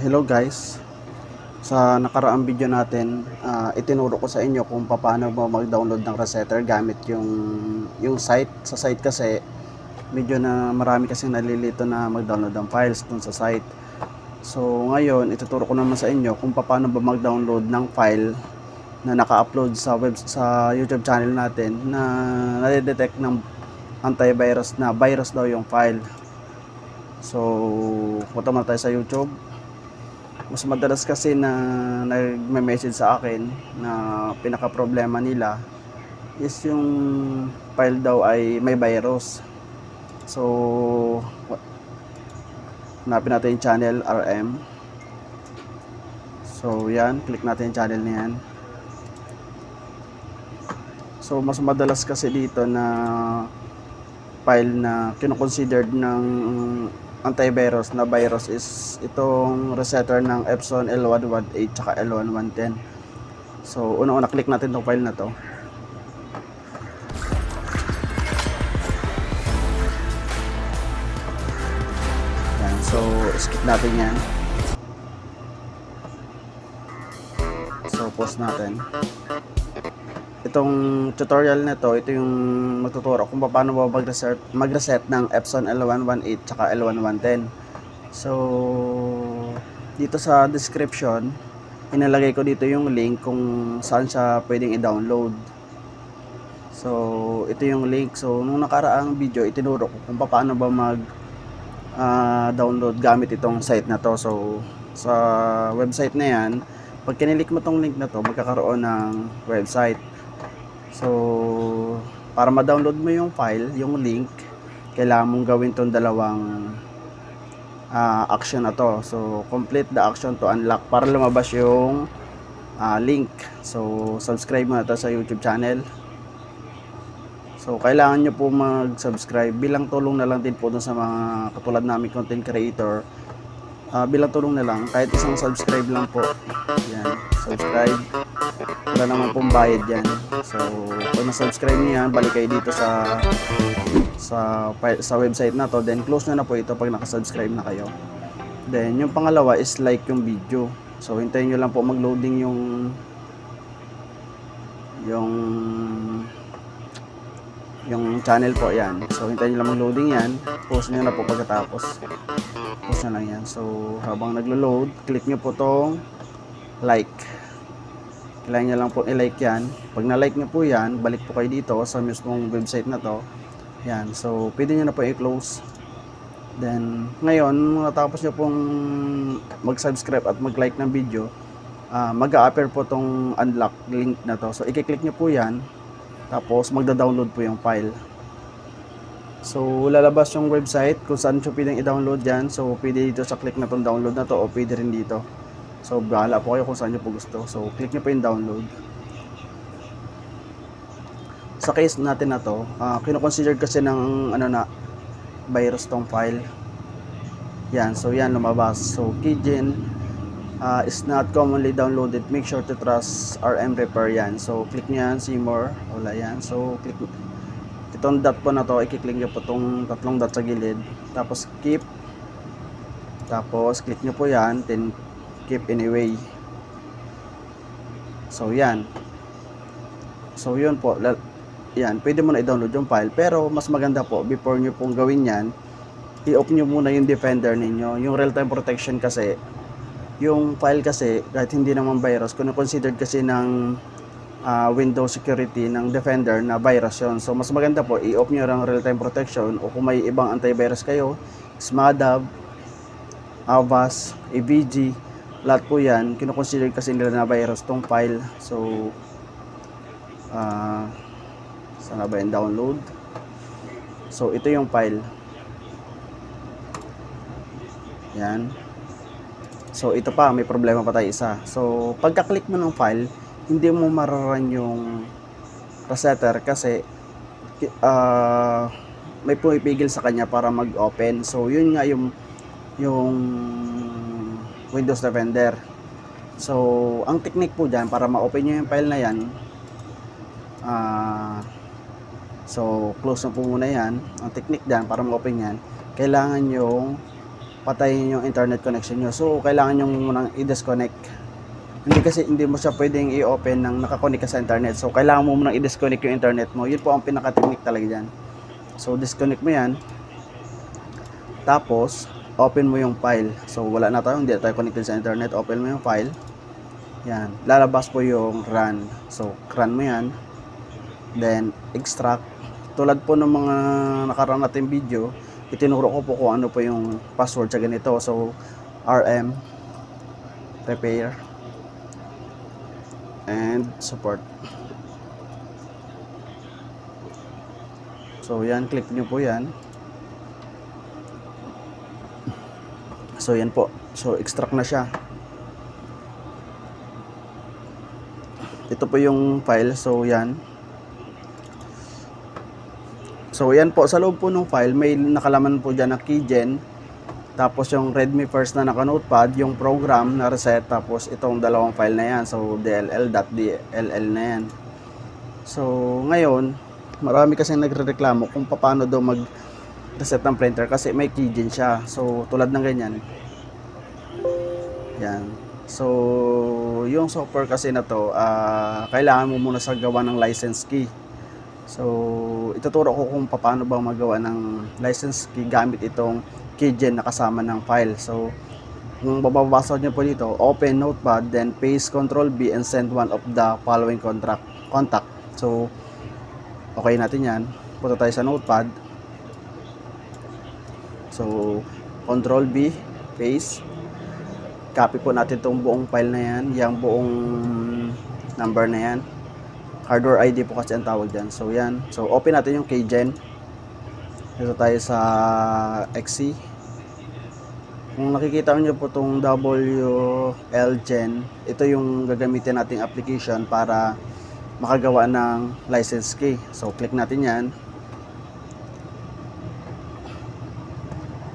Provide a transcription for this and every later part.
hello guys. Sa nakaraang video natin, ah, itinuro ko sa inyo kung paano mo mag-download ng resetter gamit yung yung site. Sa site kasi medyo na marami kasi nalilito na mag-download ng files dun sa site. So ngayon, ituturo ko naman sa inyo kung paano ba mag-download ng file na naka-upload sa web sa YouTube channel natin na nade-detect ng antivirus na virus daw yung file. So, punta muna tayo sa YouTube. Mas madalas kasi na nagme-message sa akin na pinaka-problema nila is yung file daw ay may virus. So, hanapin natin yung channel RM. So, yan. Click natin yung channel na yan. So, mas madalas kasi dito na file na kinoconsidered ng antivirus na virus is itong resetter ng Epson L118 tsaka L1110. So, una-una click natin tong file na to. Yan, so skip natin yan. So, pause natin itong tutorial na to, ito yung magtuturo kung paano mo mag-reset, mag-reset ng Epson L118 tsaka L1110. So, dito sa description, inalagay ko dito yung link kung saan siya pwedeng i-download. So, ito yung link. So, nung nakaraang video, itinuro ko kung paano ba mag ah, download gamit itong site na to. So, sa website na yan, pag kinilik mo tong link na to, magkakaroon ng website. So, para ma-download mo yung file, yung link, kailangan mong gawin tong dalawang ah, action na to. So, complete the action to unlock para lumabas yung ah, link. So, subscribe mo na to sa YouTube channel. So, kailangan nyo po mag-subscribe bilang tulong na lang din po sa mga katulad namin content creator. Ah, bilang tulong na lang, kahit isang subscribe lang po. Yan, subscribe. Wala naman pong bayad yan. So, kung na-subscribe niyo yan, balik kayo dito sa sa sa website na to. Then, close na na po ito pag nakasubscribe na kayo. Then, yung pangalawa is like yung video. So, hintayin nyo lang po mag-loading yung yung yung channel po yan. So, hintayin nyo lang mag-loading yan. Post nyo na po pagkatapos. Post na lang yan. So, habang naglo-load, click nyo po tong like. Kailangan nyo lang po i-like yan. Pag na-like nyo po yan, balik po kayo dito sa mismong website na to. Yan. So, pwede nyo na po i-close. Then, ngayon, matapos nyo pong mag-subscribe at mag-like ng video, ah, mag-a-appear po tong unlock link na to. So, i-click nyo po yan. Tapos, magda-download po yung file. So, lalabas yung website kung saan nyo pwedeng i-download yan. So, pwede dito sa click na tong download na to o pwede rin dito. So, bahala po kayo kung saan nyo po gusto. So, click nyo po yung download. Sa case natin na to, uh, kinoconsider kasi ng ano na, virus tong file. Yan, so yan lumabas. So, Kijin uh, is not commonly downloaded. Make sure to trust RM Repair yan. So, click nyo yan, see more. Wala yan. So, click itong dot po na to, i-click nyo po itong tatlong dot sa gilid. Tapos, keep. Tapos, click nyo po yan. Then, keep anyway. So, yan. So, yun po. Yan, pwede mo na i-download yung file. Pero, mas maganda po, before nyo pong gawin yan, i-off nyo muna yung Defender ninyo. Yung real-time protection kasi, yung file kasi, kahit hindi naman virus, kung considered kasi ng ah, Windows security ng Defender na virus yun. So, mas maganda po, i-off nyo ang real-time protection o kung may ibang antivirus kayo, SMADAB, Avast, AVG, lahat po yan, kinoconsider kasi nila na virus tong file. So, ah, saan na ba yung download? So, ito yung file. Yan. So, ito pa, may problema pa tayo isa. So, pagka-click mo ng file, hindi mo mararan yung resetter kasi ah, may pumipigil sa kanya para mag-open. So, yun nga yung yung Windows Defender. So, ang technique po dyan, para ma-open nyo yung file na yan, ah, so, close na po muna yan. Ang technique dyan, para ma-open yan, kailangan yung patayin yung internet connection nyo. So, kailangan nyo munang i-disconnect. Hindi kasi hindi mo siya pwedeng i-open nang nakakonect ka sa internet. So, kailangan mo munang i-disconnect yung internet mo. Yun po ang pinaka-technique talaga dyan. So, disconnect mo yan. Tapos, open mo yung file. So, wala na tayo, hindi tayo connected sa internet. Open mo yung file. Yan. Lalabas po yung run. So, run mo yan. Then, extract. Tulad po ng mga nakaraan natin video, itinuro ko po kung ano po yung password sa ganito. So, RM, repair, and support. So, yan. Click nyo po yan. So, yan po. So, extract na siya. Ito po yung file. So, yan. So, yan po. Sa loob po ng file, may nakalaman po dyan na keygen. Tapos, yung readme first na naka-notepad, yung program na reset. Tapos, itong dalawang file na yan. So, dll.dll na yan. So, ngayon, marami kasi nagrereklamo kung paano daw mag reset ng printer kasi may keygen siya. So, tulad ng ganyan. Yan. So, yung software kasi na to, ah, kailangan mo muna sa gawa ng license key. So, ituturo ko kung paano ba magawa ng license key gamit itong keygen na kasama ng file. So, kung bababasa nyo po dito, open notepad, then paste control B and send one of the following contract, contact. So, okay natin yan. Punta tayo sa notepad. So, control B, paste. Copy po natin itong buong file na yan, yung buong number na yan. Hardware ID po kasi ang tawag dyan. So, yan. So, open natin yung keygen. Dito tayo sa XC. Kung nakikita nyo po itong WLGen, ito yung gagamitin nating application para makagawa ng license key. So, click natin yan.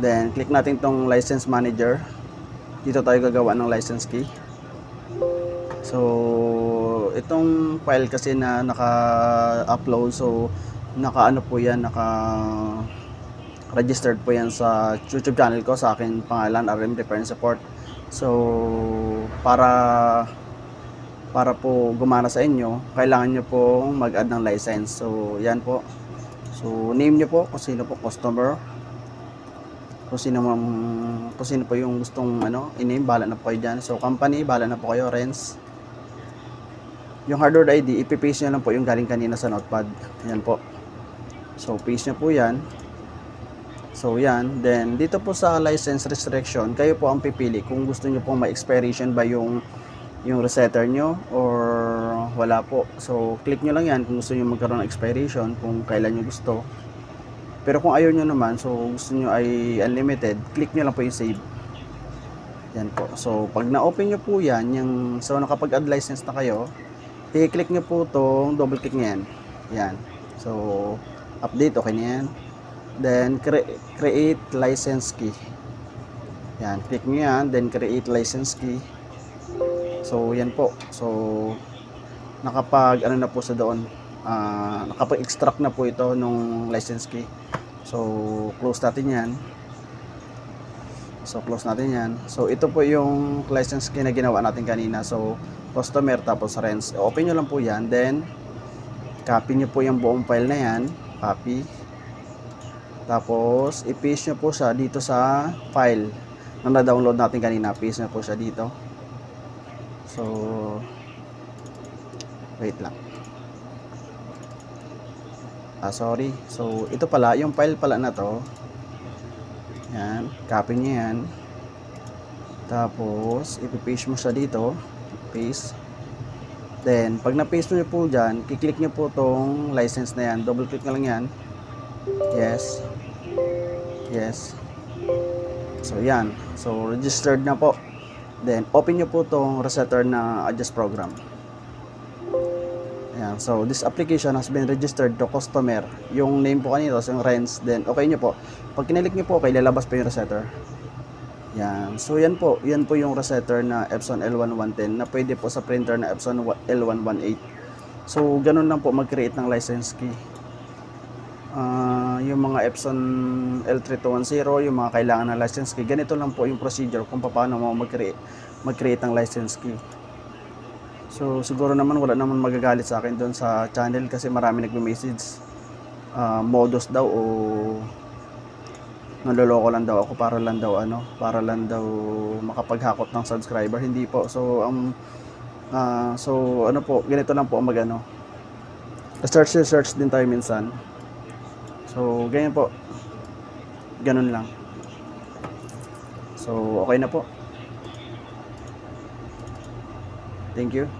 Then, click natin itong license manager. Dito tayo gagawa ng license key. So, itong file kasi na naka-upload, so, naka-ano po yan, naka registered po yan sa YouTube channel ko sa akin pangalan RM Repair and Support. So, para para po gumana sa inyo, kailangan nyo po mag-add ng license. So, yan po. So, name nyo po kung sino po customer. Kung sino, mam- kung sino po yung gustong ano, i-name, bahala na po kayo dyan. So, company, bahala na po kayo, Renz. Yung hardware ID, ipipaste nyo lang po yung galing kanina sa notepad. Yan po. So, paste nyo po yan. So, yan. Then, dito po sa license restriction, kayo po ang pipili kung gusto nyo pong ma-expiration ba yung yung resetter nyo or wala po. So, click nyo lang yan kung gusto nyo magkaroon ng expiration, kung kailan nyo gusto. Pero kung ayaw nyo naman, so gusto nyo ay unlimited, click nyo lang po yung save. Yan po. So, pag na-open nyo po yan, yung, so nakapag-add license na kayo, i-click nyo po itong double click nyo yan. So, update, okay na yan. Then, cre- create license key. Yan, click nyo yan, then create license key. So, yan po. So, nakapag, ano na po sa doon, ah, nakapag-extract na po ito nung license key. So, close natin yan. So, close natin yan. So, ito po yung license na ginawa natin kanina. So, customer tapos rents. Open nyo lang po yan. Then, copy nyo po yung buong file na yan. Copy. Tapos, i-paste nyo po siya dito sa file na na-download natin kanina. Paste nyo po siya dito. So, wait lang. Ah, sorry. So, ito pala, yung file pala na to. Yan, copy nyo yan. Tapos, ipipaste mo siya dito. Paste. Then, pag na-paste nyo po dyan, kiklik nyo po tong license na yan. Double click na lang yan. Yes. Yes. So, yan. So, registered na po. Then, open nyo po tong resetter na adjust program. Ayan. So, this application has been registered to customer. Yung name po kanina, so yung rents. Then, okay nyo po. Pag kinilik nyo po, okay, lalabas po yung resetter. Yan. So, yan po. Yan po yung resetter na Epson L1110 na pwede po sa printer na Epson L118. So, ganun lang po mag-create ng license key. ah, yung mga Epson L3210, yung mga kailangan ng license key. Ganito lang po yung procedure kung paano mo mag-create, mag-create ng license key. So siguro naman wala naman magagalit sa akin doon sa channel kasi marami nagme-message ah, modus daw o naloloko lang daw ako para lang daw ano, para lang daw makapaghakot ng subscriber. Hindi po. So ang ah, so ano po, ganito lang po ang magano. Search search din tayo minsan. So ganyan po. Ganun lang. So okay na po. Thank you.